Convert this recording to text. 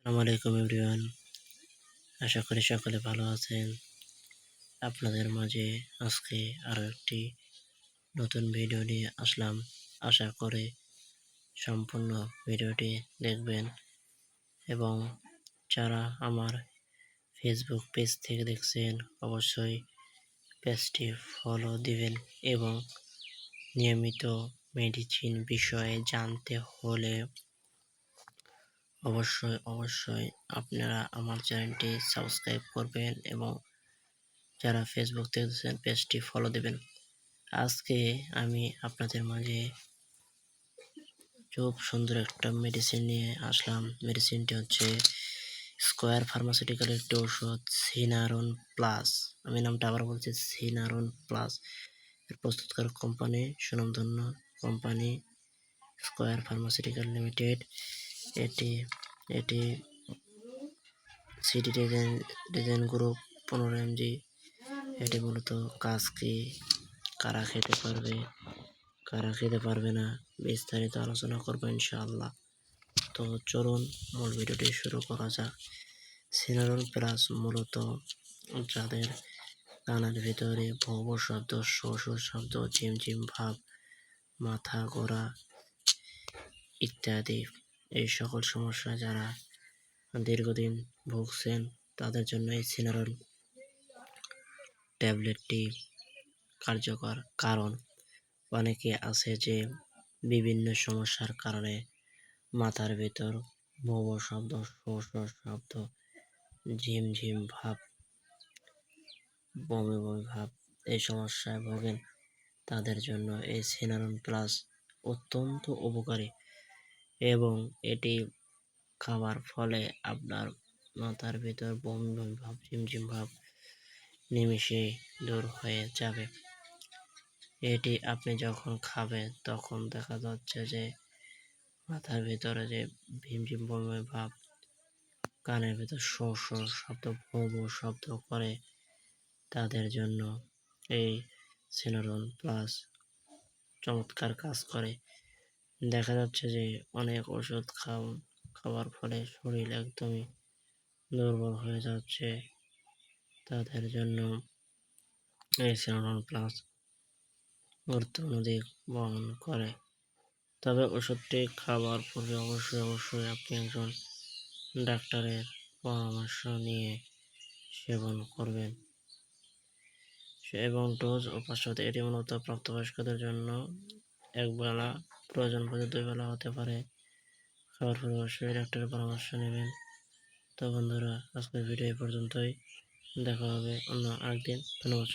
আসসালামু আলাইকুম এভরিওয়ান। আশা করি সকলে ভালো আছেন। আপনাদের মাঝে আজকে আরও একটি নতুন ভিডিও নিয়ে আসলাম। আশা করে সম্পূর্ণ ভিডিওটি দেখবেন এবং যারা আমার ফেসবুক পেজ থেকে দেখছেন, অবশ্যই পেজটি ফলো দিবেন এবং নিয়মিত মেডিসিন বিষয়ে জানতে হলে অবশ্যই অবশ্যই আপনারা আমার চ্যানেলটি সাবস্ক্রাইব করবেন এবং যারা ফেসবুক থেকে দেখছেন পেজটি ফলো দেবেন। আজকে আমি আপনাদের মাঝে খুব সুন্দর একটা মেডিসিন নিয়ে আসলাম। মেডিসিনটি হচ্ছে স্কোয়ার ফার্মাসিউটিক্যাল একটি ওষুধ সিনারন প্লাস আমি নামটা আবার বলছি সিনারন প্লাস এর প্রস্তুতকারক কোম্পানি সুনামধন্য কোম্পানি স্কোয়ার ফার্মাসিউটিক্যাল লিমিটেড এটি এটি সিটি ডিজাইন ডিজাইন গ্রুপ পনেরো এমজি। এটি মূলত কাজ কি? কারা খেতে পারবে? কারা খেতে পারবে না? বিস্তারিত আলোচনা করব ইনশাআল্লাহ। তো চলুন, মূল ভিডিওটি শুরু করা যাক। সিনারন প্লাস মূলত যাদের কানের ভিতরে ভব শব্দ শ্বশুর শব্দ, ঝিমঝিম ভাব, মাথা গোড়া ইত্যাদি। এই সকল সমস্যা যারা দীর্ঘদিন ভুগছেন, তাদের জন্য এই সিনারল ট্যাবলেটটি কার্যকর। কারণ অনেকে আছে যে বিভিন্ন সমস্যার কারণে মাথার ভেতর ভব শব্দ শব্দ ঝিমঝিম ভাব, বমি বমি ভাব এই সমস্যায় ভোগেন। তাদের জন্য এই সিনারন প্লাস অত্যন্ত উপকারী। এবং এটি খাওয়ার ফলে আপনার মাথার ভিতর বমি বমি ভাব, ঝিমঝিম ভাব নিমিষে দূর হয়ে যাবে। এটি আপনি যখন খাবেন, তখন দেখা যাচ্ছে যে মাথার ভিতরে যে ভীমঝিম বমি ভাব, কানের ভিতর শো শো শব্দ, ভো শব্দ করে, তাদের জন্য এই সিনোরন প্লাস চমৎকার কাজ করে। দেখা যাচ্ছে যে অনেক ওষুধ খাওয়া খাওয়ার ফলে শরীর একদমই দুর্বল হয়ে যাচ্ছে। তাদের জন্য এই সিনোরন প্লাস গুরুত্বপূর্ণ দিক বহন করে। তবে ওষুধটি খাওয়ার পূর্বে অবশ্যই অবশ্যই আপনি একজন ডাক্তারের পরামর্শ নিয়ে সেবন করবেন। এবং ডোজ ও পার্শ্বতে এটি মূলত প্রাপ্তবয়স্কদের জন্য একবেলা প্রয়োজন পড়ে দুই বেলা হতে পারে। খাওয়ার পরে অবশ্যই ডাক্তারের পরামর্শ নেবেন। তো বন্ধুরা, আজকের ভিডিও এই পর্যন্তই। দেখা হবে অন্য আরেকদিন। ধন্যবাদ